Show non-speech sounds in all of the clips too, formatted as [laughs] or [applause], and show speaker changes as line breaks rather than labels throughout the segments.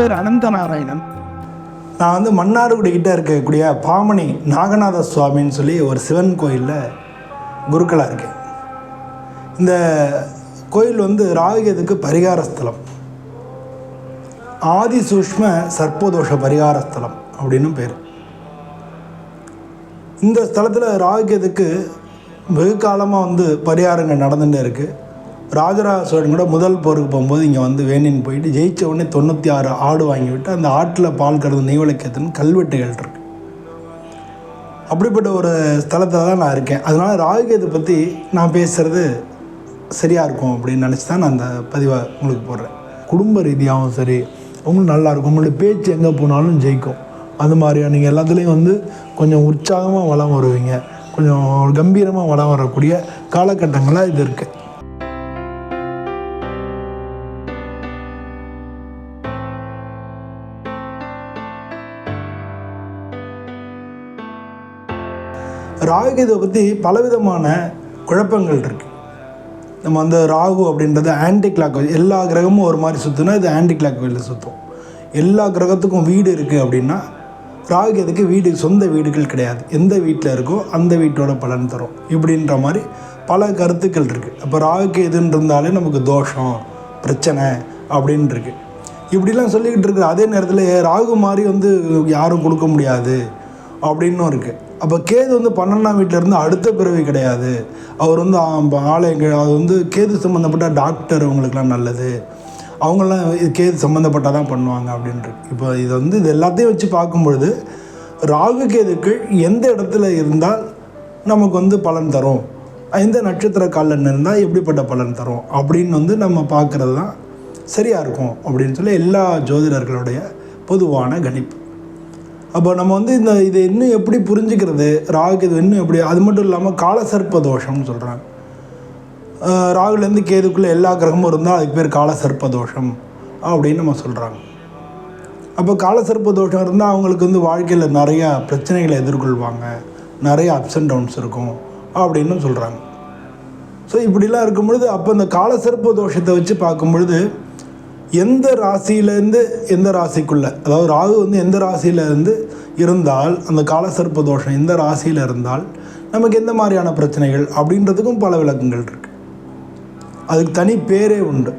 பேர் அனந்த நாராயணன்
நான் வந்து மன்னார்குடி கிட்ட இருக்கக்கூடிய பாமணி நாகநாத சுவாமின்னு சொல்லி ஒரு சிவன் கோயிலில் குருக்களாக இருக்கேன். இந்த கோயில் வந்து ராகுகேதுக்கு பரிகார ஸ்தலம். ஆதி சூஷ்ம சர்ப்பதோஷ பரிகார ஸ்தலம் அப்படின்னு பேர். இந்த ஸ்தலத்தில் ராகுகேதுக்கு வெகு காலமாக வந்து பரிகாரங்கள் நடந்துகிட்டே இருக்குது ராஜராஜ சோழன் கூட முதல் போருக்கு போகும்போது இங்கே வந்து வேணின்னு போயிட்டு ஜெயிச்ச உடனே தொண்ணூற்றி ஆறு ஆடு வாங்கி விட்டு அந்த ஆட்டில் பால் கறந்து நெய்வழக்கத்துன்னு கல்வெட்டுகள் இருக்கு. அப்படிப்பட்ட ஒரு ஸ்தலத்தில் தான் நான் இருக்கேன். அதனால் ராகுகேது பற்றி நான் பேசுகிறது சரியாக இருக்கும் அப்படின்னு நினச்சி தான் நான் அந்த பதிவை உங்களுக்கு போடுறேன். குடும்ப ரீதியாகவும் சரி உங்களுக்கு நல்லாயிருக்கும் உங்களுடைய பேச்சு எங்கே போனாலும் ஜெயிக்கும். அது மாதிரியா நீங்கள் எல்லாத்துலேயும் வந்து கொஞ்சம் உற்சாகமாக வளம் வருவீங்க. கொஞ்சம் கம்பீரமாக வளம் வரக்கூடிய காலகட்டங்களாக இது இருக்குது ராகுகேதுவை பற்றி பலவிதமான குழப்பங்கள் இருக்குது நம்ம அந்த ராகு அப்படின்றது ஆன்டி கிளாக் எல்லா கிரகமும் ஒரு மாதிரி சுற்றுனா இது ஆன்டி கிளாக் வெளியில் சுற்றும் எல்லா கிரகத்துக்கும் வீடு இருக்குது அப்படின்னா ராகுகேதுக்கு வீடு சொந்த வீடுகள் கிடையாது. எந்த வீட்டில் இருக்கோ அந்த வீட்டோட பலன் தரும். இப்படின்ற மாதிரி பல கருத்துக்கள் இருக்குது அப்போ ராகுகேதுன்னு இருந்தாலே நமக்கு தோஷம் பிரச்சனை அப்படின்னு இருக்கு. இப்படிலாம் சொல்லிக்கிட்டு இருக்கிற அதே நேரத்தில் ராகு மாதிரி வந்து யாரும் கொடுக்க முடியாது அப்படின்னும் இருக்குது அப்போ கேது வந்து பன்னெண்டாம் வீட்டில் இருந்து அடுத்த பிறவி கிடையாது. அவர் வந்து ஆலயங்கள் அது வந்து கேது சம்மந்தப்பட்ட டாக்டர் அவங்களுக்குலாம் நல்லது. அவங்களாம் இது கேது சம்மந்தப்பட்டால் தான் பண்ணுவாங்க அப்படின்ட்டு. இப்போ இது வந்து இது எல்லாத்தையும் வச்சு பார்க்கும்பொழுது ராகு கேதுக்கு எந்த இடத்துல இருந்தால் நமக்கு வந்து பலன் தரும். எந்த நட்சத்திர காலன் இருந்தால் எப்படிப்பட்ட பலன் தரும்? அப்படின்னு வந்து நம்ம பார்க்குறது தான் சரியாக இருக்கும் அப்படின்னு சொல்லி எல்லா ஜோதிடர்களுடைய பொதுவான கணிப்பு. அப்போ நம்ம வந்து இந்த இதை இன்னும் எப்படி புரிஞ்சுக்கிறது? ராகுக்கு இது இன்னும் எப்படி? அது மட்டும் இல்லாமல் காலசர்ப்ப தோஷம்னு சொல்கிறாங்க ராகுலேருந்து கேதுக்குள்ளே எல்லா கிரகமும் இருந்தால் அதுக்கு பேர் காலசர்ப்ப தோஷம் அப்படின்னு நம்ம சொல்கிறாங்க அப்போ காலசர்ப்ப தோஷம் இருந்தால் அவங்களுக்கு வந்து வாழ்க்கையில் நிறையா பிரச்சனைகளை எதிர்கொள்வாங்க. நிறைய அப்ஸ் அண்ட் டவுன்ஸ் இருக்கும் அப்படின்னு சொல்கிறாங்க ஸோ இப்படிலாம் இருக்கும் பொழுது அப்போ இந்த காலசர்ப்ப தோஷத்தை வச்சு பார்க்கும் பொழுது எந்த ராசியிலேருந்து எந்த ராசிக்குள்ளே அதாவது ராகு வந்து எந்த ராசியிலேருந்து இருந்தால் அந்த காலசர்ப்ப தோஷம் எந்த ராசியில் இருந்தால் நமக்கு எந்த மாதிரியான பிரச்சனைகள் அப்படின்றதுக்கும் பல விளக்கங்கள் இருக்குது அதுக்கு தனி பேரே உண்டு.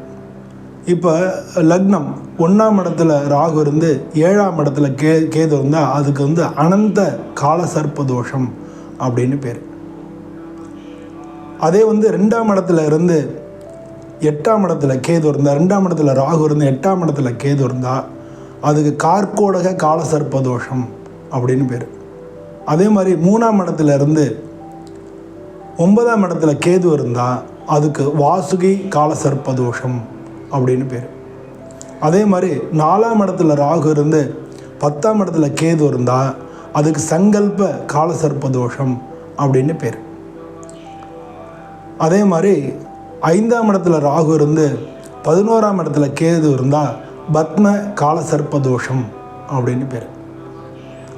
இப்போ லக்னம் ஒன்றாம் இடத்துல ராகு இருந்து ஏழாம் இடத்துல கே கேது இருந்தால் அதுக்கு வந்து அனந்த காலசர்ப்ப தோஷம் அப்படின்னு பேர். அதே வந்து ரெண்டாம் இடத்துல இருந்து எட்டாம் இடத்துல கேது இருந்தால் ரெண்டாம் இடத்துல ராகு இருந்து எட்டாம் இடத்துல கேது இருந்தால் அதுக்கு கார்கோடக காலசர்ப்ப தோஷம் அப்படின்னு பேர். அதே மாதிரி மூணாம் இடத்துல இருந்து ஒன்பதாம் இடத்துல கேது இருந்தால் அதுக்கு வாசுகி காலசர்ப்ப தோஷம் அப்படின்னு பேர். அதே மாதிரி நாலாம் இடத்துல ராகு இருந்து பத்தாம் இடத்துல கேது இருந்தால் அதுக்கு சங்கல்ப காலசர்ப்ப தோஷம் அப்படின்னு பேர். அதே மாதிரி ஐந்தாம் இடத்துல ராகு இருந்து பதினோராம் இடத்துல கேது இருந்தால் பத்ம காலசர்ப்ப தோஷம் அப்படின்னு பேர்.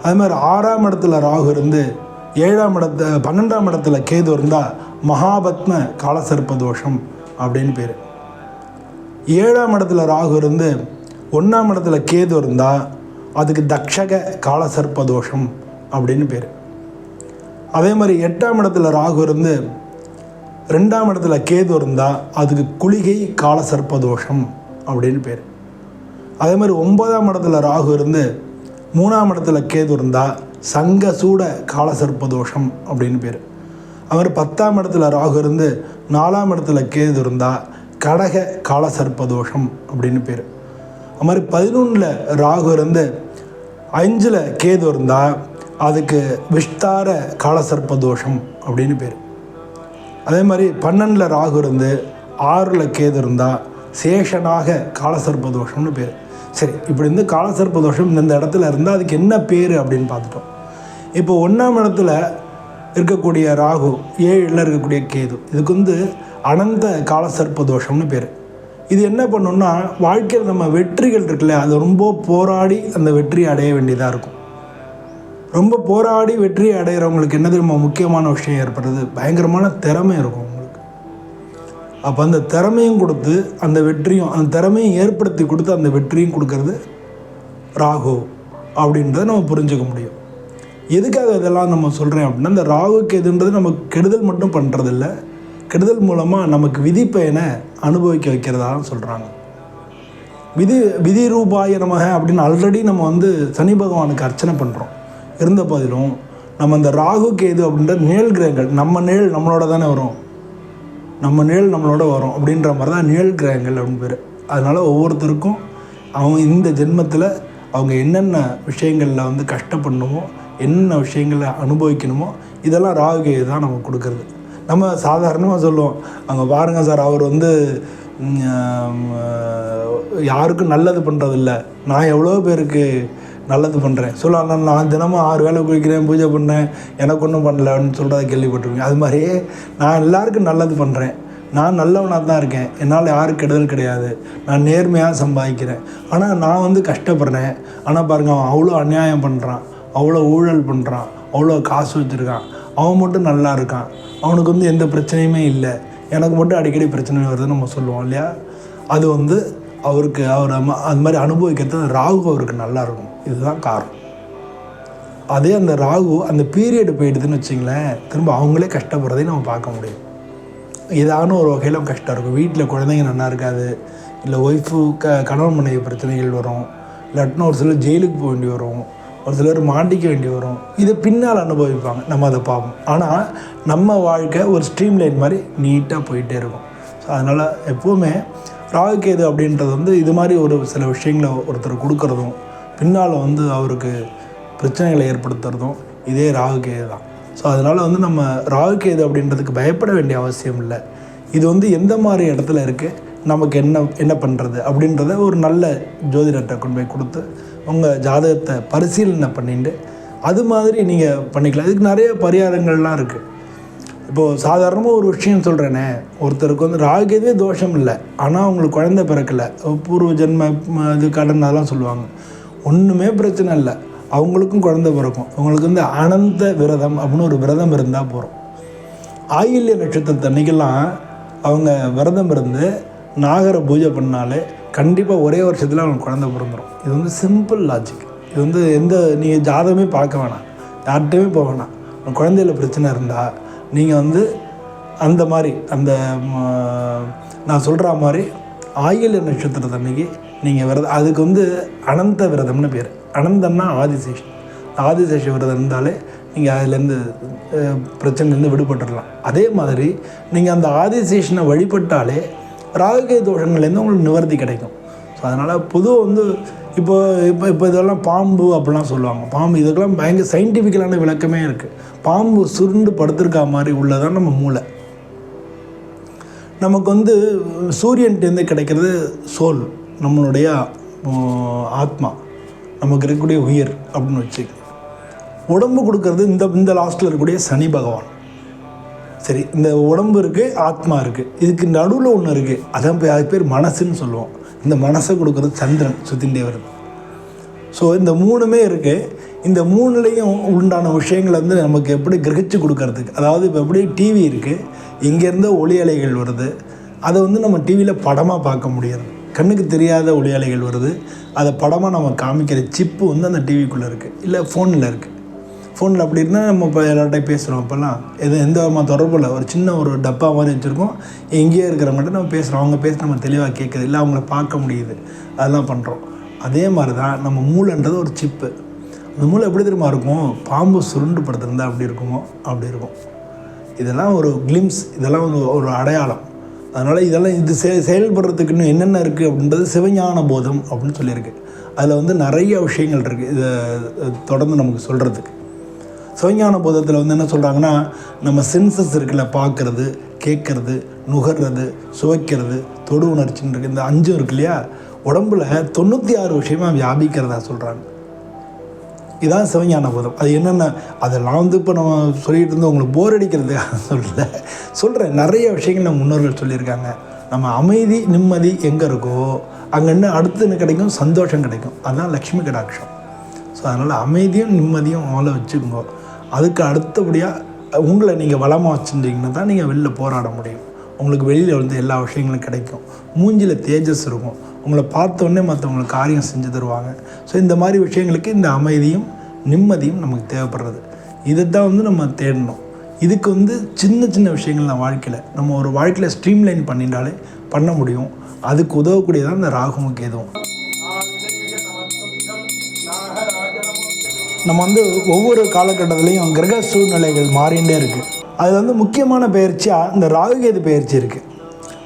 அது மாதிரி ஆறாம் இடத்துல ராகு இருந்து ஏழாம் இடத்த பன்னெண்டாம் இடத்துல கேது இருந்தால் மகாபத்ம காலசர்ப்ப தோஷம் அப்படின்னு பேர். ஏழாம் இடத்துல ராகு இருந்து ஒன்றாம் இடத்துல கேது இருந்தால் அதுக்கு தக்ஷக காலசர்ப்ப தோஷம் அப்படின்னு பேர். அதே மாதிரி எட்டாம் இடத்துல ராகு இருந்து ரெண்டாம் இடத்துல கேது இருந்தால் அதுக்கு குளிகை கால சர்ப்பதோஷம் அப்படின்னு பேர். அதே மாதிரி ஒன்பதாம் இடத்துல ராகு இருந்து மூணாம் இடத்துல கேது இருந்தால் சங்க சூட கால தோஷம் அப்படின்னு பேர். அது மாதிரி பத்தாம் இடத்துல ராகு இருந்து நாலாம் இடத்துல கேது இருந்தால் கடக கால தோஷம் அப்படின்னு பேர். அது மாதிரி பதினொன்றில் ராகு இருந்து அஞ்சில் கேது இருந்தால் அதுக்கு விஸ்தார காலசர்ப்ப தோஷம் அப்படின்னு பேர். அதே மாதிரி பன்னெண்டில் ராகு இருந்து ஆறில் கேது இருந்தால் சேஷனாக காலசர்ப்ப தோஷம்னு பேர். சரி இப்படி இருந்து காலசர்ப்ப தோஷம் இந்த இடத்துல இருந்தால் அதுக்கு என்ன பேர் அப்படின்னு பார்த்துட்டோம். இப்போ ஒன்றாம் இடத்துல இருக்கக்கூடிய ராகு ஏழில் இருக்கக்கூடிய கேது இதுக்கு வந்து அனந்த காலசர்ப்ப தோஷம்னு பேர். இது என்ன பண்ணுன்னா வாழ்க்கையில் நம்ம வெற்றிகள் இருக்குல்ல அது ரொம்ப போராடி அந்த வெற்றியை அடைய வேண்டியதாக இருக்கும். ரொம்ப போராடி வெற்றி அடைகிறவங்களுக்கு என்ன தெரியுமா முக்கியமான விஷயம் ஏற்படுறது பயங்கரமான திறமை இருக்கும் உங்களுக்கு. அப்போ அந்த திறமையும் கொடுத்து அந்த வெற்றியும் அந்த திறமையும் ஏற்படுத்தி கொடுத்து அந்த வெற்றியும் கொடுக்கறது ராகு அப்படின்றத நம்ம புரிஞ்சுக்க முடியும். எதுக்காக இதெல்லாம் நம்ம சொல்கிறேன் அப்படின்னா இந்த ராகுக்கு எதுன்றது நமக்கு கெடுதல் மட்டும் பண்ணுறதில்ல கெடுதல் மூலமாக நமக்கு விதிப்பயனை அனுபவிக்க வைக்கிறதா சொல்கிறாங்க விதி விதி ரூபாய அப்படின்னு ஆல்ரெடி நம்ம வந்து சனி பகவானுக்கு அர்ச்சனை பண்ணுறோம் இருந்த போதிலும் நம்ம இந்த ராகு கேது அப்படின்ற நிழல் கிரகங்கள் நம்ம நிழல் நம்மளோட தானே வரும். நம்ம நிழல் நம்மளோட வரும் அப்படின்ற மாதிரி தான் நிழல் கிரகங்கள் அப்படின்னு பேர். அதனால் ஒவ்வொருத்தருக்கும் அவங்க இந்த ஜென்மத்தில் அவங்க என்னென்ன விஷயங்களில் வந்து கஷ்டப்படணுமோ என்னென்ன விஷயங்களை அனுபவிக்கணுமோ இதெல்லாம் ராகு கேது தான் நமக்கு கொடுக்குறது. நம்ம சாதாரணமாக சொல்லுவோம். அங்கே பாருங்கள் சார் அவர் வந்து யாருக்கும் நல்லது பண்ணுறதில்ல நான் எவ்வளோ பேருக்கு நல்லது பண்ணுறேன் சொல்லலாம் நான் தினமும் ஆறு வேளை குளிக்கிறேன் பூஜை பண்ணேன். எனக்கு ஒன்றும் பண்ணலன்னு சொல்கிறத கேள்விப்பட்டிருக்கேன் அது மாதிரியே நான் எல்லாருக்கும் நல்லது பண்ணுறேன் நான் நல்லவனாக தான் இருக்கேன். என்னால் யாரும் கெடுதல் கிடையாது. நான் நேர்மையாக சம்பாதிக்கிறேன். ஆனால் நான் வந்து கஷ்டப்படுறேன். ஆனால் பாருங்கள் அவன் அவ்வளோ அநியாயம் பண்ணுறான் அவ்வளோ ஊழல் பண்ணுறான் அவ்வளோ காசு வச்சுருக்கான். அவன் மட்டும் நல்லா இருக்கான். அவனுக்கு வந்து எந்த பிரச்சனையுமே இல்லை. எனக்கு மட்டும் அடிக்கடி பிரச்சனை வருதுன்னு நம்ம சொல்லுவோம் இல்லையா? அது வந்து அவருக்கு அவர் அம்ம- அது மாதிரி அனுபவிக்கிறது ராகு அவருக்கு நல்லாயிருக்கும் இதுதான் காரணம் அதே அந்த ராகு அந்த பீரியடு போயிடுதுன்னு வச்சிங்களேன் திரும்ப அவங்களே கஷ்டப்படுறதையும் நம்ம பார்க்க முடியும். ஏதான ஒரு வகையில் கஷ்டம் இருக்கும். வீட்டில் குழந்தைங்க நல்லா இருக்காது இல்லை ஒய்ஃபு க கணவன் மனைவி பிரச்சனைகள் வரும் இல்லாட்டினா ஒரு சிலர் ஜெயிலுக்கு போக வேண்டி வரும் ஒரு சிலர் மாட்டிக்க வேண்டி வரும். இதை பின்னால் அனுபவிப்பாங்க. நம்ம அதை பார்ப்போம். ஆனால் நம்ம வாழ்க்கை ஒரு ஸ்ட்ரீம் லைன் மாதிரி நீட்டாக போயிட்டே இருக்கும். ஸோ அதனால் எப்போவுமே ராகுகேது அப்படின்றது வந்து இது மாதிரி ஒரு சில விஷயங்களை ஒருத்தர் கொடுக்குறதும் பின்னால் வந்து அவருக்கு பிரச்சனைகளை ஏற்படுத்துறதும் இதே ராகுகேது தான். ஸோ அதனால் வந்து நம்ம ராகுகேது அப்படின்றதுக்கு பயப்பட வேண்டிய அவசியம் இல்லை. இது வந்து எந்த மாதிரி இடத்துல இருக்குது நமக்கு என்ன என்ன பண்ணுறது அப்படின்றத ஒரு நல்ல ஜோதிடத்தை கொண்டு போய் கொடுத்து உங்கள் ஜாதகத்தை பரிசீலனை பண்ணிட்டு அது மாதிரி நீங்கள் பண்ணிக்கலாம். இதுக்கு நிறைய பரிகாரங்கள்லாம் இருக்குது இப்போது சாதாரணமாக ஒரு விஷயம் சொல்கிறேனே ஒருத்தருக்கு வந்து ராகுகேதுவே தோஷம் இல்லை. ஆனால் அவங்களுக்கு குழந்தை பிறக்கலை. பூர்வ ஜென்ம ம, இது கடன் அதெல்லாம் சொல்லுவாங்க. ஒன்றுமே பிரச்சனை இல்லை. அவங்களுக்கும் குழந்த பிறக்கும். அவங்களுக்கு வந்து அனந்த விரதம் அப்படின்னு ஒரு விரதம் இருந்தால் போகிறோம் ஆயில்ய நட்சத்திரத்தன்னைக்கெல்லாம் அவங்க விரதம் இருந்து நாகரை பூஜை பண்ணாலே கண்டிப்பாக ஒரே வருஷத்தில் அவங்க குழந்த பிறந்துடும் இது வந்து சிம்பிள் லாஜிக் இது வந்து எந்த நீங்கள் ஜாதகமே பார்க்க வேணாம். யார்கிட்டையுமே போக வேணாம். குழந்தையில பிரச்சனை இருந்தால் நீங்கள் வந்து அந்த மாதிரி அந்த நான் சொல்கிற மாதிரி ஆயில்ய நட்சத்திரத்தன்னைக்கு நீங்கள் விரதம் அதுக்கு வந்து அனந்த விரதம்னு பேர். அனந்தன்னா ஆதிசேஷன். ஆதிசேஷ விரதம் இருந்தாலே நீங்கள் அதுலேருந்து பிரச்சனைலேருந்து விடுபட்டுடலாம் அதே மாதிரி நீங்கள் அந்த ஆதிசேஷனை வழிபட்டாலே ராகுகே தோஷங்கள்லேருந்து உங்களுக்கு நிவர்த்தி கிடைக்கும். ஸோ அதனால் பொதுவாக வந்து இப்போ இப்போ இப்போ இதெல்லாம் பாம்பு அப்படிலாம் சொல்லுவாங்க. பாம்பு இதுக்கெல்லாம் பயங்கர சயின்டிஃபிக்கலான விளக்கமே இருக்குது பாம்பு சுருண்டு படுத்திருக்கா மாதிரி உள்ளதான் நம்ம மூளை. நமக்கு வந்து சூரியன்ட்டேருந்து கிடைக்கிறது சோல் நம்மளுடைய ஆத்மா. நமக்கு இருக்கக்கூடிய உயிர் அப்படின்னு வச்சு உடம்பு கொடுக்கறது இந்த இந்த லாஸ்ட்டில் இருக்கக்கூடிய சனி பகவான். சரி இந்த உடம்பு இருக்குது ஆத்மா இருக்குது இதுக்கு நடுவில் ஒன்று இருக்குது அதான் போய் அது பேர் மனசுன்னு சொல்லுவோம். இந்த மனசை கொடுக்குறது சந்திரன் சுத்தின்டே வருது ஸோ இந்த மூணுமே இருக்குது இந்த மூணுலேயும் உண்டான விஷயங்களை வந்து நமக்கு எப்படி கிரகிச்சு கொடுக்கறதுக்கு அதாவது இப்போ எப்படி டிவி இருக்குது இங்கேருந்து ஒளி அலைகள் வருது அதை வந்து நம்ம டிவியில் படமாக பார்க்க முடியாது. கண்ணுக்கு தெரியாத ஒளி அலைகள் வருது அதை படமாக நம்ம காமிக்கிற சிப்பு வந்து அந்த டிவிக்குள்ளே இருக்குது இல்லை ஃபோனில் இருக்குது ஃபோனில் அப்படி இருந்தால் நம்ம இப்போ எல்லார்ட்டையும் பேசுகிறோம் அப்போல்லாம் எது எந்த விதமாக தொடர்பு இல்லை ஒரு சின்ன ஒரு டப்பா மாதிரி வச்சுருக்கோம் எங்கேயோ இருக்கிறவங்கள்ட்ட நம்ம பேசுகிறோம் அவங்க பேச நம்ம தெளிவாக கேட்குது இல்லை அவங்கள பார்க்க முடியுது அதெல்லாம் பண்ணுறோம் அதே மாதிரி தான் நம்ம மூளைன்றது ஒரு சிப்பு அந்த மூளை எப்படி தெரியுமா இருக்கும்? பாம்பு சுருண்டு படுத்திருந்தா அப்படி இருக்குமோ அப்படி இருக்கும். இதெல்லாம் ஒரு கிளிம்ஸ் இதெல்லாம் ஒரு ஒரு அடையாளம். அதனால் இதெல்லாம் இது செ செயல்படுறதுக்கு இன்னும் என்னென்ன இருக்குது அப்படின்றது சிவஞான போதம் அப்படின்னு சொல்லியிருக்கு. அதில் வந்து நிறைய விஷயங்கள் இருக்குது இதை தொடர்ந்து நமக்கு சொல்கிறதுக்கு சிவஞான போதத்தில் வந்து என்ன சொல்கிறாங்கன்னா நம்ம சென்சஸ் இருக்குல்ல பார்க்குறது கேட்குறது நுகர்றது சுவைக்கிறது தொடு உணர்ச்சின்னு இருக்குது இந்த அஞ்சும் இருக்கு இல்லையா? உடம்புல தொண்ணூற்றி ஆறு விஷயமா வியாபிக்கிறதா சொல்கிறாங்க இதான் சிவஞான போதம். அது என்னென்ன அதெல்லாம் வந்து இப்போ நம்ம சொல்லிகிட்டு இருந்து உங்களுக்கு போர் அடிக்கிறது [laughs] சொல்லல. சொல்கிறேன் நிறைய விஷயங்கள் நம்ம முன்னோர்கள் சொல்லியிருக்காங்க. நம்ம அமைதி நிம்மதி எங்கே இருக்கோ அங்கே என்ன அடுத்து என்ன கிடைக்கும்? சந்தோஷம் கிடைக்கும். அதுதான் லக்ஷ்மி கடாட்சம். ஸோ அதனால் அமைதியும் நிம்மதியும் அவளை வச்சுக்கோங்க. அதுக்கு அடுத்தபடியாக உங்களை நீங்கள் வளமாக வச்சுருந்தீங்கன்னா தான் நீங்கள் வெளில போராட முடியும். உங்களுக்கு வெளியில் வந்து எல்லா விஷயங்களும் கிடைக்கும். மூஞ்சில் தேஜஸ் இருக்கும். உங்களை பார்த்தோன்னே மற்றவங்களுக்கு காரியம் செஞ்சு தருவாங்க. ஸோ இந்த மாதிரி விஷயங்களுக்கு இந்த அமைதியும் நிம்மதியும் நமக்கு தேவைப்படுறது. இதை தான் வந்து நம்ம தேடணும். இதுக்கு வந்து சின்ன சின்ன விஷயங்கள் நான் வாழ்க்கையில் நம்ம ஒரு வாழ்க்கையில் ஸ்ட்ரீம்லைன் பண்ணிட்டாலே பண்ண முடியும். அதுக்கு உதவக்கூடியதான் இந்த ராகுவும் கேதுவும். நம்ம வந்து ஒவ்வொரு காலகட்டத்திலையும் கிரக சூழ்நிலைகள் மாறிண்டே இருக்குது அதில் வந்து முக்கியமான பயிற்சியாக இந்த ராகு கேது பயிற்சி இருக்குது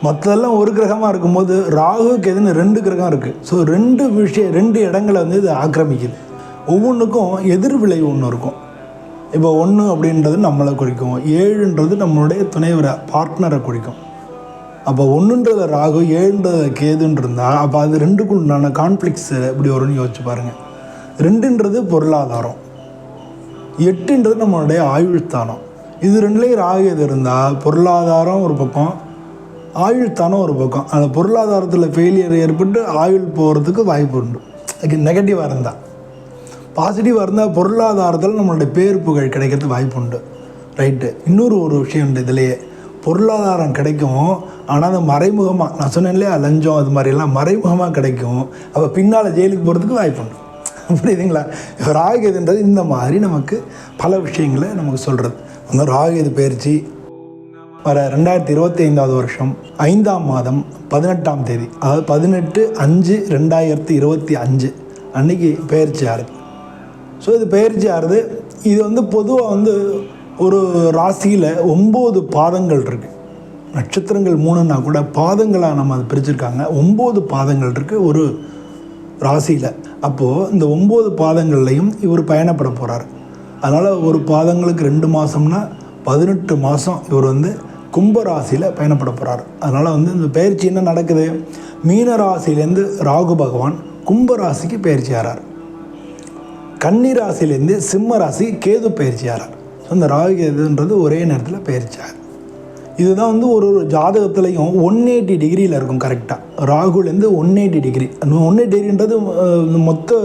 மற்றதெல்லாம் ஒரு கிரகமாக இருக்கும்போது ராகு கேதுன்னு ரெண்டு கிரகம் இருக்குது ஸோ ரெண்டு விஷயம் ரெண்டு இடங்களை வந்து இது ஆக்கிரமிக்குது. ஒவ்வொன்றுக்கும் எதிர் விளைவு ஒன்று இருக்கும். இப்போ ஒன்று அப்படின்றது நம்மளை குறிக்கும். ஏழுன்றது நம்மளுடைய துணைவரை பார்ட்னரை குறிக்கும். அப்போ ஒன்றுன்றத ராகு ஏழுன்றத கேதுன்னு இருந்தால் அப்போ அது ரெண்டுக்கும் உண்டான கான்ஃப்ளிக்ஸு இப்படி வரும்னு யோசிச்சு பாருங்கள் ரெண்டுன்றது பொருளாதாரம். எட்டுன்றது நம்மளுடைய ஆயுள்தானம் இது ரெண்டுலேயும் ராகு எது இருந்தால் பொருளாதாரம் ஒரு பக்கம் ஆயுள்தானம் ஒரு பக்கம். அந்த பொருளாதாரத்தில் ஃபெயிலியர் ஏற்பட்டு ஆயுள் போகிறதுக்கு வாய்ப்பு உண்டு. அதுக்கு நெகட்டிவாக இருந்தால் பாசிட்டிவாக இருந்தால் பொருளாதாரத்தில் நம்மளுடைய பேர் புகழ் கிடைக்கிறதுக்கு வாய்ப்பு உண்டு. ரைட்டு இன்னொரு ஒரு விஷயம் உண்டு இதுலேயே. பொருளாதாரம் கிடைக்கும் ஆனால் அது மறைமுகமாக நான் சொன்னேன் இல்லையா லஞ்சம் அது மாதிரிலாம் மறைமுகமாக கிடைக்கும். அப்போ பின்னால் ஜெயிலுக்கு போகிறதுக்கு வாய்ப்பு உண்டு. புரியுதுங்களா? ராகுதுன்றது இந்த மாதிரி நமக்கு பல விஷயங்களை நமக்கு சொல்கிறது அந்த ராகுது பயிற்சி வர ரெண்டாயிரத்தி இருபத்தி ஐந்தாவது வருஷம் ஐந்தாம் மாதம் பதினெட்டாம் தேதி அதாவது பதினெட்டு அஞ்சு ரெண்டாயிரத்தி இருபத்தி அஞ்சு. அன்னைக்கு பயிற்சி ஆறுது. ஸோ இது பயிற்சி ஆறுது. இது வந்து பொதுவாக வந்து ஒரு ராசியில் ஒம்பது பாதங்கள் இருக்குது நட்சத்திரங்கள் மூணுன்னா கூட பாதங்களாக நம்ம அதை பிரிச்சிருக்காங்க. ஒம்பது பாதங்கள் இருக்குது ஒரு ராசியில். அப்போது இந்த ஒம்பது பாதங்கள்லையும் இவர் பயணப்பட போகிறார் அதனால் ஒரு பாதங்களுக்கு ரெண்டு மாதம்னா பதினெட்டு மாதம் இவர் வந்து கும்பராசியில் பயணப்பட போகிறார் அதனால் வந்து இந்த பயிற்சி என்ன நடக்குது? மீன ராசியிலேருந்து ராகு பகவான் கும்பராசிக்கு பயிற்சி ஆறார். கன்னி ராசியிலேருந்து சிம்ம ராசி கேது பயிற்சி ஆறார். ஸோ இந்த ராகு கேதுன்றது ஒரே நேரத்தில் பயிற்சி ஆகும் இதுதான் வந்து ஒரு ஒரு ஜாதகத்துலையும் ஒன் எயிட்டி டிகிரியில் இருக்கும் கரெக்டாக ராகுலேருந்து one eighty degree one eighty டிகிரின்றது மொத்த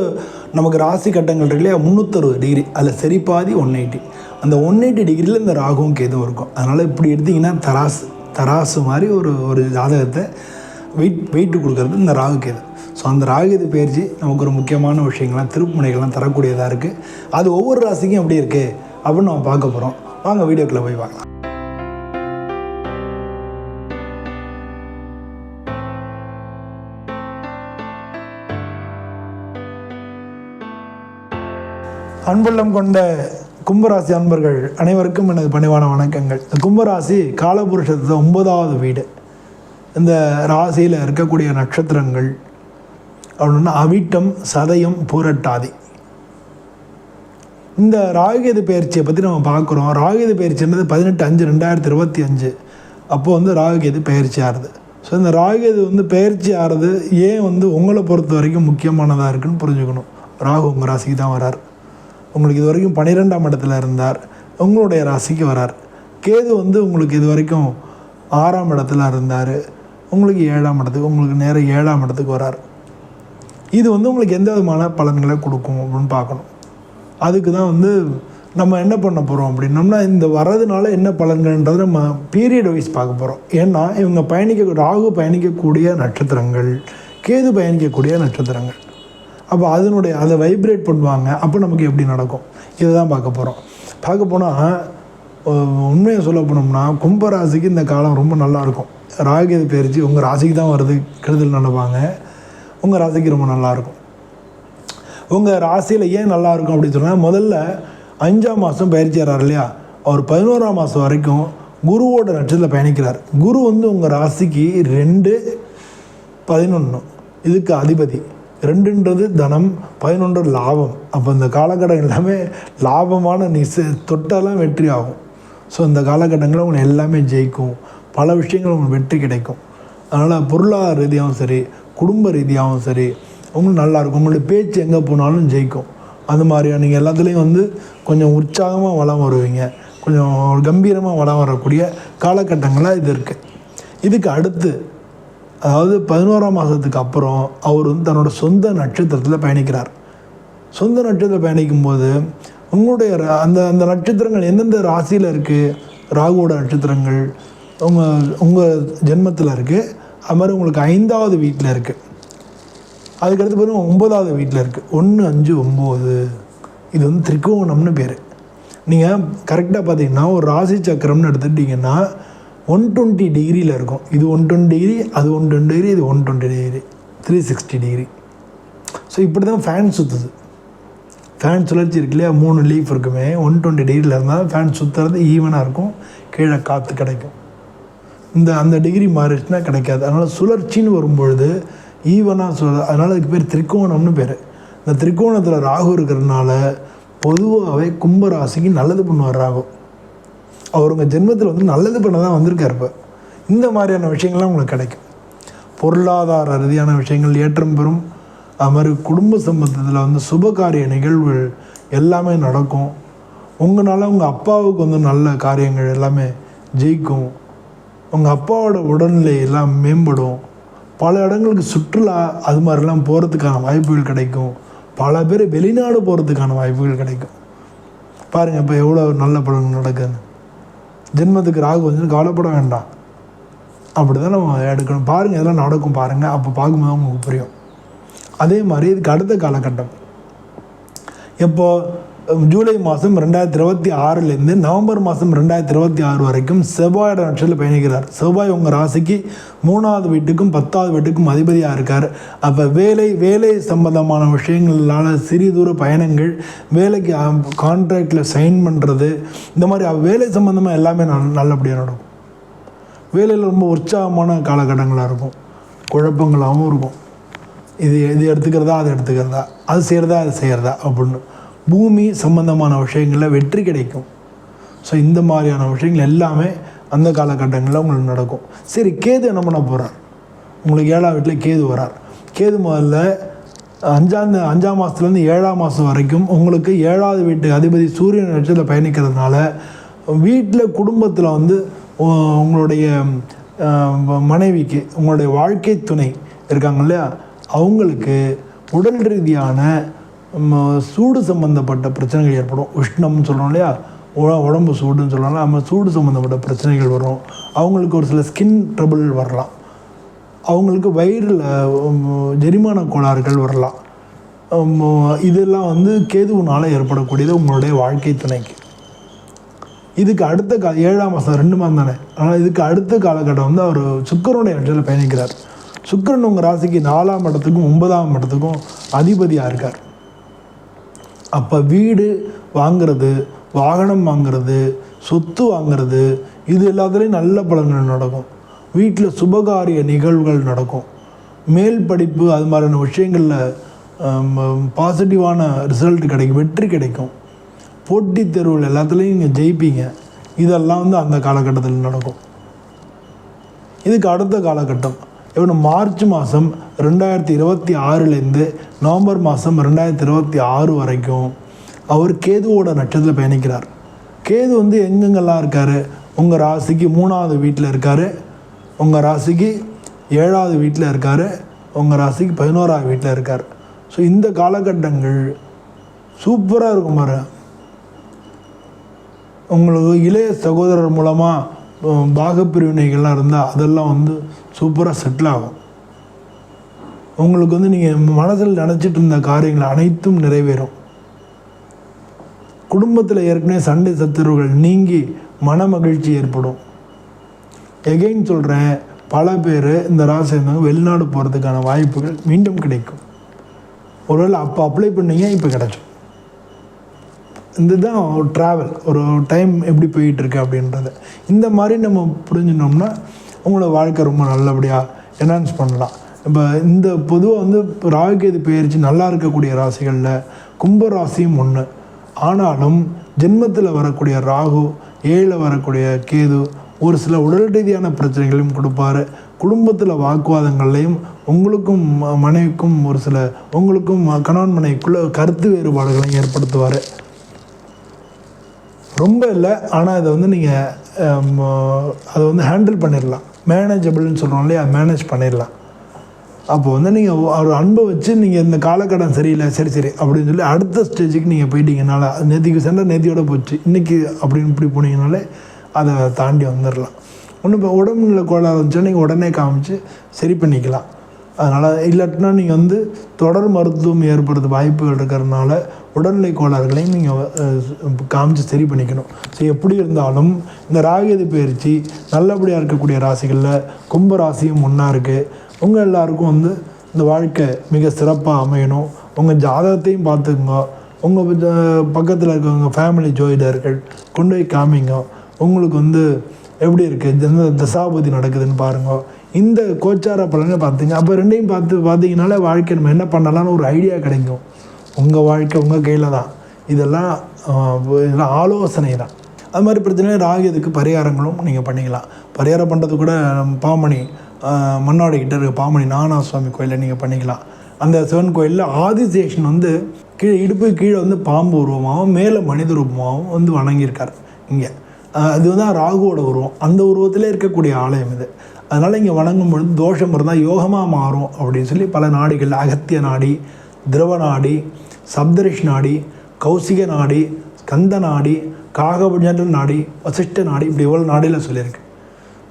நமக்கு ராசி கட்டங்கள் இருக்கு இல்லையா? முந்நூற்றறுபது டிகிரி அதில் சரி பாதி ஒன் எயிட்டி அந்த ஒன் எயிட்டி டிகிரியில் இந்த ராகுவும் கேதுவும் இருக்கும். அதனால் இப்படி எடுத்திங்கன்னா தராசு தராசு மாதிரி ஒரு ஒரு ஜாதகத்தை வெயிட் வெயிட்டு கொடுக்கறது இந்த ராகு கேது. ஸோ அந்த ராகுது பயிற்சி நமக்கு ஒரு முக்கியமான விஷயங்கள்லாம் திருப்புமுனைகள்லாம் தரக்கூடியதாக இருக்குது அது ஒவ்வொரு ராசிக்கும் எப்படி இருக்குது அப்படின்னு நம்ம பார்க்க போகிறோம் வாங்க வீடியோக்குள்ளே போய் பார்க்கலாம். அன்புள்ளம் கொண்ட கும்பராசி அன்பர்கள் அனைவருக்கும் எனது பணிவான வணக்கங்கள். இந்த கும்பராசி காலபுருஷத்து ஒன்பதாவது வீடு. இந்த ராசியில் இருக்கக்கூடிய நட்சத்திரங்கள் அப்படின்னா அவிட்டம் சதயம் பூரட்டாதி. இந்த ராகுகேது பயிற்சியை பற்றி நம்ம பார்க்குறோம். ராகுகேது பயிற்சின்றது பதினெட்டு அஞ்சு ரெண்டாயிரத்தி இருபத்தி அஞ்சு. அப்போது வந்து ராகுகேது பயிற்சி ஆறுது. ஸோ இந்த ராகுகேது வந்து பயிற்சி ஆறுது ஏன் வந்து உங்களை பொறுத்த வரைக்கும் முக்கியமானதாக இருக்குன்னு புரிஞ்சுக்கணும். ராகு உங்கள் ராசிக்கு தான் வரார். உங்களுக்கு இது வரைக்கும் பன்னிரெண்டாம் இடத்துல இருந்தார். உங்களுடைய ராசிக்கு வரார். கேது வந்து உங்களுக்கு இது வரைக்கும் ஆறாம் இடத்துல இருந்தார். உங்களுக்கு ஏழாம் இடத்துக்கு உங்களுக்கு நேரம் ஏழாம் இடத்துக்கு வரார். இது வந்து உங்களுக்கு எந்த விதமான பலன்களை கொடுக்கும் அப்படின்னு பார்க்கணும். அதுக்கு தான் வந்து நம்ம என்ன பண்ண போகிறோம் அப்படின்னம்னா இந்த வரதுனால என்ன பலன்கள்ன்றது நம்ம பீரியட் வைஸ் பார்க்க போகிறோம் ஏன்னா இவங்க பயணிக்க ராகு பயணிக்கக்கூடிய நட்சத்திரங்கள் கேது பயணிக்கக்கூடிய நட்சத்திரங்கள். அப்போ அதனுடைய அதை வைப்ரேட் பண்ணுவாங்க. அப்போ நமக்கு எப்படி நடக்கும்? இதை தான் பார்க்க போகிறோம் பார்க்க போனால் உண்மையை சொல்ல போனோம்னா கும்பராசிக்கு இந்த காலம் ரொம்ப நல்லாயிருக்கும் ராகுகேது பயிற்சி உங்கள் ராசிக்கு தான் வருது கெடுதல் நினைப்பாங்க உங்கள் ராசிக்கு ரொம்ப நல்லாயிருக்கும் உங்கள் ராசியில் ஏன் நல்லாயிருக்கும் அப்படின்னு சொன்னால் முதல்ல அஞ்சாம் மாதம் பயிற்சியார் இல்லையா? அவர் பதினோராம் மாதம் வரைக்கும் குருவோட நட்சத்திரத்தில் பயணிக்கிறார். குரு வந்து உங்கள் ராசிக்கு ரெண்டு பதினொன்று இதுக்கு அதிபதி. ரெண்டுன்றது தனம் பதினொன்று லாபம். அப்போ இந்த காலகட்டம் எல்லாமே லாபமான நீ தொட்டெல்லாம் வெற்றி ஆகும். ஸோ இந்த காலகட்டங்களில் உங்களுக்கு எல்லாமே ஜெயிக்கும். பல விஷயங்கள் உங்களுக்கு வெற்றி கிடைக்கும். அதனால் பொருளாதார ரீதியாகவும் சரி குடும்ப ரீதியாகவும் சரி உங்களுக்கு நல்லாயிருக்கும் உங்களுடைய பேச்சு எங்கே போனாலும் ஜெயிக்கும். அந்த மாதிரியா நீங்கள் எல்லாத்துலேயும் வந்து கொஞ்சம் உற்சாகமாக வளம் வருவீங்க. கொஞ்சம் கம்பீரமாக வளம் வரக்கூடிய காலகட்டங்களாக இது இருக்குது இதுக்கு அடுத்து அதாவது பதினோராம் மாதத்துக்கு அப்புறம் அவர் வந்து தன்னோட சொந்த நட்சத்திரத்தில் பயணிக்கிறார். சொந்த நட்சத்திரத்தில் பயணிக்கும்போது உங்களுடைய அந்த அந்த நட்சத்திரங்கள் எந்தெந்த ராசியில் இருக்குது ராகுவோட நட்சத்திரங்கள் உங்கள் உங்கள் ஜென்மத்தில் இருக்குது அது மாதிரி உங்களுக்கு ஐந்தாவது வீட்டில் இருக்குது அதுக்கடுத்து பார்த்தீங்கன்னா ஒன்பதாவது வீட்டில் இருக்குது ஒன்று அஞ்சு ஒம்பது இது வந்து திரிகோணம்னு பேர். நீங்கள் கரெக்டாக பார்த்தீங்கன்னா ஒரு ராசி சக்கரம்னு எடுத்துட்டிங்கன்னா ஒன் டுவெண்ட்டி டிகிரியில் இருக்கும். இது ஒன் டுவெண்ட்டி டிகிரி அது ஒன் டுவெண்ட்டி டிகிரி இது one twenty degree three sixty degree so இப்படி தான் ஃபேன் சுற்றுது ஃபேன் சுழற்சி இருக்கு இல்லையா? மூணு லீஃப் இருக்குமே. ஒன் டுவெண்ட்டி டிகிரியில் இருந்தால் ஃபேன் சுற்றுறது ஈவனாக இருக்கும். கீழே காற்று கிடைக்கும். இந்த அந்த டிகிரி மாறிடுச்சுன்னா கிடைக்காது. அதனால் சுழற்சின்னு வரும்பொழுது ஈவனாக சுழ அதனால் அதுக்கு பேர் திரிகோணம்னு பேர். இந்த திரிகோணத்தில் ராகு இருக்கிறதுனால பொதுவாகவே கும்பராசிக்கு நல்லது பண்ணுவார் ராகு. அவர் உங்கள் ஜென்மத்தில் வந்து நல்லது பண்ண தான் வந்திருக்கார் இப்போ. இந்த மாதிரியான விஷயங்கள்லாம் உங்களுக்கு கிடைக்கும். பொருளாதார ரீதியான விஷயங்கள் ஏற்றம் பெறும். அது மாதிரி குடும்ப சம்பந்தத்தில் வந்து சுபகாரிய நிகழ்வுகள் எல்லாமே நடக்கும். உங்களால் உங்கள் அப்பாவுக்கு வந்து நல்ல காரியங்கள் எல்லாமே ஜெயிக்கும். உங்கள் அப்பாவோட உடல்நிலை எல்லாம் மேம்படும். பல இடங்களுக்கு சுற்றுலா அது மாதிரிலாம் போகிறதுக்கான வாய்ப்புகள் கிடைக்கும். பல பேர் வெளிநாடு போகிறதுக்கான வாய்ப்புகள் கிடைக்கும். பாருங்கள் இப்போ எவ்வளோ நல்ல பலன் நடக்குதுன்னு. ஜென்மத்துக்கு ராகு வந்து கவலைப்பட வேண்டாம். அப்படி தான் நம்ம எடுக்கணும். பாருங்கள் இதெல்லாம் நடக்கும் பாருங்கள் அப்போ பார்க்கும்போது உங்களுக்கு புரியும். அதே மாதிரி இதுக்கு அடுத்த காலகட்டம். எப்போது ஜூலை மாதம் ரெண்டாயிரத்தி இருபத்தி ஆறுலேருந்து நவம்பர் மாதம் ரெண்டாயிரத்தி இருபத்தி ஆறு வரைக்கும் செவ்வாயோட நட்சத்திரத்தில் பயணிக்கிறார். செவ்வாய் உங்கள் ராசிக்கு மூணாவது வீட்டுக்கும் பத்தாவது வீட்டுக்கும் அதிபதியாக இருக்கார். அப்போ வேலை வேலை சம்பந்தமான விஷயங்களால் சிறிய தூர பயணங்கள் வேலைக்கு கான்ட்ராக்டில் சைன் பண்ணுறது இந்த மாதிரி வேலை சம்மந்தமாக எல்லாமே நல் நல்லபடியாக நடக்கும். வேலையில் ரொம்ப உற்சாகமான காலகட்டங்களாக இருக்கும். குழப்பங்களாகவும் இருக்கும். இது இது எடுத்துக்கிறதா அது எடுத்துக்கிறதா அது செய்கிறதா அது செய்கிறதா அப்படின்னு. பூமி சம்பந்தமான விஷயங்களில் வெற்றி கிடைக்கும். ஸோ இந்த மாதிரியான விஷயங்கள் எல்லாமே அந்த காலகட்டங்களில் உங்களுக்கு நடக்கும். சரி கேது என்ன பண்ண போகிறார் உங்களுக்கு ஏழாம் வீட்டில் கேது வரார். கேது முதல்ல அஞ்சாம் அஞ்சாம் மாதத்துலேருந்து ஏழாம் மாதம் வரைக்கும் உங்களுக்கு ஏழாவது வீட்டு அதிபதி சூரியன் நட்சத்திரத்தில் பயணிக்கிறதுனால வீட்டில் குடும்பத்தில் வந்து உங்களுடைய மனைவிக்கு உங்களுடைய வாழ்க்கை துணை இருக்காங்க இல்லையா? அவங்களுக்கு உடல் ரீதியான சூடு சம்மந்தப்பட்ட பிரச்சனைகள் ஏற்படும். உஷ்ணம்னு சொல்கிறோம் இல்லையா? உடம்பு சூடுன்னு சொல்கிறோம்ல நம்ம சூடு சம்மந்தப்பட்ட பிரச்சனைகள் வரும். அவங்களுக்கு ஒரு சில ஸ்கின் ட்ரபிள் வரலாம். அவங்களுக்கு வயிறில் ஜெரிமான கோளாறுகள் வரலாம். இதெல்லாம் வந்து கேதுவுனால் ஏற்படக்கூடியது உங்களுடைய வாழ்க்கை துணைக்கு. இதுக்கு அடுத்த கா ஏழாம் மாதம் ரெண்டு மாதம் தானே? ஆனால் இதுக்கு அடுத்த காலகட்டம் வந்து அவர் சுக்கரனுடைய இடத்துல பயணிக்கிறார். சுக்கரன் உங்கள் ராசிக்கு நாலாம் இடத்துக்கும் ஒன்பதாம் இடத்துக்கும் அதிபதியாக இருக்கார். அப்போ வீடு வாங்குறது வாகனம் வாங்குறது சொத்து வாங்குறது இது எல்லாத்துலேயும் நல்ல பலன்கள் நடக்கும். வீட்டில் சுபகாரிய நிகழ்வுகள் நடக்கும். மேல் படிப்பு அது மாதிரியான விஷயங்களில் பாசிட்டிவான ரிசல்ட் கிடைக்கும் வெற்றி கிடைக்கும். போட்டித் தேர்வுகள் எல்லாத்துலேயும் நீங்கள் ஜெயிப்பீங்க. இதெல்லாம் வந்து அந்த காலகட்டத்தில் நடக்கும். இதுக்கு அடுத்த காலகட்டம். இவனு மார்ச் மாதம் ரெண்டாயிரத்தி இருபத்தி ஆறுலேருந்து நவம்பர் மாதம் ரெண்டாயிரத்தி இருபத்தி ஆறு வரைக்கும் அவர் கேதுவோட நட்சத்திரத்தில் பயணிக்கிறார். கேது வந்து எங்கெங்கெல்லாம் இருக்கார்? உங்கள் ராசிக்கு மூணாவது வீட்டில் இருக்கார். உங்கள் ராசிக்கு ஏழாவது வீட்டில் இருக்கார். உங்கள் ராசிக்கு பதினோராவது வீட்டில் இருக்கார். ஸோ இந்த காலகட்டங்கள் சூப்பராக இருக்கும் பாரு உங்களுக்கு இளைய சகோதரர் மூலமாக பாகப்பிரிவினைகள்லாம் இருந்தால் அதெல்லாம் வந்து சூப்பராக செட்டில் ஆகும். உங்களுக்கு வந்து நீங்கள் மனசில் நினச்சிட்டு இருந்த காரியங்கள் அனைத்தும் நிறைவேறும். குடும்பத்தில் ஏற்கனவே சண்டை சத்துருவுகள் நீங்கி மன மகிழ்ச்சி ஏற்படும். எகைன் சொல்கிறேன் பல பேர் இந்த ராசி இருந்தவங்க வெளிநாடு போகிறதுக்கான வாய்ப்புகள் மீண்டும் கிடைக்கும். ஒருவேளை அப்போ அப்ளை பண்ணீங்க இப்போ கிடச்சோம். இதுதான் ஒரு ட்ராவல் ஒரு டைம் எப்படி போயிட்டுருக்கு அப்படின்றத. இந்த மாதிரி நம்ம புரிஞ்சினோம்னா உங்களோட வாழ்க்கை ரொம்ப நல்லபடியாக என்ஹான்ஸ் பண்ணலாம். இப்போ இந்த பொதுவாக வந்து ராகுகேது பெயர்ச்சி நல்லா இருக்கக்கூடிய ராசிகளில் கும்ப ராசியும் ஒன்று ஆனாலும் ஜென்மத்தில் வரக்கூடிய ராகு ஏழில் வரக்கூடிய கேது ஒரு சில உடல் ரீதியான பிரச்சனைகளையும் கொடுப்பாரு. குடும்பத்தில் வாக்குவாதங்கள்லையும் உங்களுக்கும் ம- மனைவிக்கும் ஒரு சில உங்களுக்கும் கணவன் மனைவிக்குள்ளே கருத்து வேறுபாடுகளையும் ஏற்படுத்துவார். ரொம்ப இல்லை ஆனால் இதை வந்து நீங்கள் அதை வந்து ஹேண்டில் பண்ணிடலாம் மேனேஜபிள்னு சொல்கிறோம் இல்லையா? மேனேஜ் பண்ணிடலாம் அப்போ வந்து நீங்கள் ஒரு அன்பை வச்சு நீங்கள் இந்த காலக்கடன் சரியில்லை சரி சரி அப்படின்னு சொல்லி அடுத்த ஸ்டேஜுக்கு நீங்கள் போயிட்டீங்கனால நேத்திக்கு சென்ற நேத்தியோட போச்சு இன்றைக்கி அப்படின்னு இப்படி போனீங்கனாலே அதை தாண்டி வந்துடலாம் ஒன்றும் இப்போ உடம்புல கோளாறு இருந்துச்சுன்னா நீங்கள் உடனே காமிச்சு சரி பண்ணிக்கலாம். அதனால் இல்லாட்டினா நீங்கள் வந்து தொடர் மருத்துவம் ஏற்படுறது வாய்ப்புகள் இருக்கிறதுனால உடல்நிலை கோளாறுகளையும் நீங்கள் காமிச்சு சரி பண்ணிக்கணும். ஸோ எப்படி இருந்தாலும் இந்த ராகியது பயிற்சி நல்லபடியாக இருக்கக்கூடிய ராசிகளில் கும்ப ராசியும் ஒன்றா இருக்குது உங்கள் எல்லாருக்கும் வந்து இந்த வாழ்க்கை மிக சிறப்பாக அமையணும். உங்கள் ஜாதகத்தையும் பார்த்துக்குங்க. உங்கள் பக்கத்தில் இருக்கவங்க ஃபேமிலி ஜோதிடர்கள் கொண்டு போய் காமிங்க. உங்களுக்கு வந்து எப்படி இருக்குது எந்த தசாபதி நடக்குதுன்னு பாருங்கள் இந்த கோச்சார பலனை பார்த்தீங்க. அப்போ ரெண்டையும் பார்த்து பார்த்தீங்கனாலே வாழ்க்கை நம்ம என்ன பண்ணலாம்னு ஒரு ஐடியா கிடைக்கும். உங்கள் வாழ்க்கை உங்கள் கையில் தான். இதெல்லாம் இதெல்லாம் ஆலோசனை தான். அது மாதிரி பிரச்சனை ராகியதுக்கு பரிகாரங்களும் நீங்கள் பண்ணிக்கலாம். பரிகாரம் பண்ணுறது கூட பாமணி ஆஹ், கிட்ட இருக்க பாமணி நானா சுவாமி கோயிலில் நீங்கள் பண்ணிக்கலாம். அந்த சிவன் கோயிலில் ஆதிசேஷன் வந்து கீழே இடுப்பு கீழே வந்து பாம்பு உருவமாகவும் மேலே மனித ரூபமாகவும் வந்து வணங்கியிருக்கார். இங்கே. அதுதான் ராகுவோட உருவம். அந்த உருவத்திலே இருக்கக்கூடிய ஆலயம் இது. அதனால் இங்கே வணங்கும் பொழுது தோஷம் இருந்தால் யோகமாக மாறும் அப்படின்னு சொல்லி பல நாடிகள் அகத்திய நாடி திரவ நாடி சப்தரிஷ் நாடி கௌசிக நாடி ஸ்கந்த நாடி காகபுஜன்ற நாடி வசிஷ்ட நாடி இப்படி இவ்வளோ நாடியில் சொல்லியிருக்கு.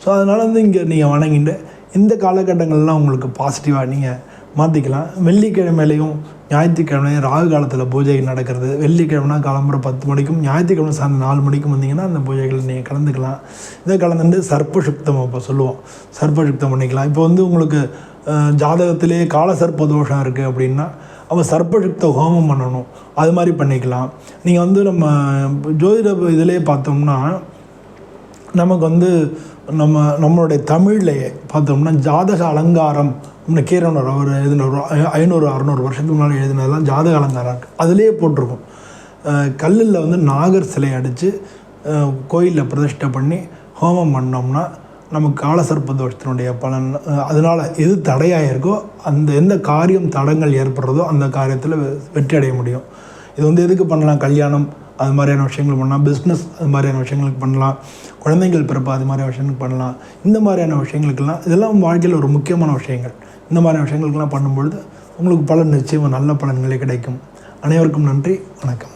ஸோ அதனால் வந்து இங்கே நீங்கள் வணங்கிட்டு இந்த காலகட்டங்கள்லாம் உங்களுக்கு பாசிட்டிவாக நீங்கள் மாற்றிக்கலாம் வெள்ளிக்கிழமையிலையும் ஞாயிற்றுக்கிழமையும் ராகு காலத்தில் பூஜை நடக்கிறது. வெள்ளிக்கிழமைனா காலம்புற பத்து மணிக்கும் ஞாயிற்றுக்கிழமை சாயந்தரம் நாலு மணிக்கும் வந்தீங்கன்னா அந்த பூஜைகள் நீங்கள் கலந்துக்கலாம். இதை கலந்துட்டு சர்ப்ப சுக்தம் இப்போ சொல்லுவோம். சர்ப்ப பண்ணிக்கலாம். இப்போ வந்து உங்களுக்கு ஜாதகத்திலே கால சர்ப்ப தோஷம் இருக்குது அப்படின்னா அவன் சர்ப்பசுக்த ஹோமம் பண்ணணும். அது மாதிரி பண்ணிக்கலாம். நீங்கள் வந்து நம்ம ஜோதிட இதிலே பார்த்தோம்னா நமக்கு வந்து நம்ம நம்மளுடைய தமிழ்லையே பார்த்தோம்னா ஜாதக அலங்காரம் இந்த கீரனூர் அவர் எழுதின ஐநூறு அறநூறு வருஷத்துக்கு முன்னாடி எழுதினதெல்லாம் ஜாதக அலங்காரம் இருக்குது அதுலேயே போட்டிருக்கும். கல்லில் வந்து நாகர் சிலை அடித்து கோயிலில் பிரதிஷ்டை பண்ணி ஹோமம் பண்ணோம்னா நமக்கு காலசர்ப்ப தோஷத்தினுடைய பலன் அதனால் எது தடையாக இருக்கோ அந்த எந்த காரியம் தடங்கள் ஏற்படுறதோ அந்த காரியத்தில் வெற்றி அடைய முடியும். இது வந்து எதுக்கு பண்ணலாம்? கல்யாணம் அது மாதிரியான விஷயங்கள் பண்ணலாம். பிஸ்னஸ் அது மாதிரியான விஷயங்களுக்கு பண்ணலாம். குழந்தைகள் பிறப்பு அது மாதிரியான விஷயங்களுக்கு பண்ணலாம். இந்த மாதிரியான விஷயங்களுக்கெல்லாம் இதெல்லாம் வாழ்க்கையில் ஒரு முக்கியமான விஷயங்கள். இந்த மாதிரியான விஷயங்களுக்கெல்லாம் பண்ணும்பொழுது உங்களுக்கு பலன் நிச்சயமாக நல்ல பலன்களே கிடைக்கும். அனைவருக்கும் நன்றி. வணக்கம்.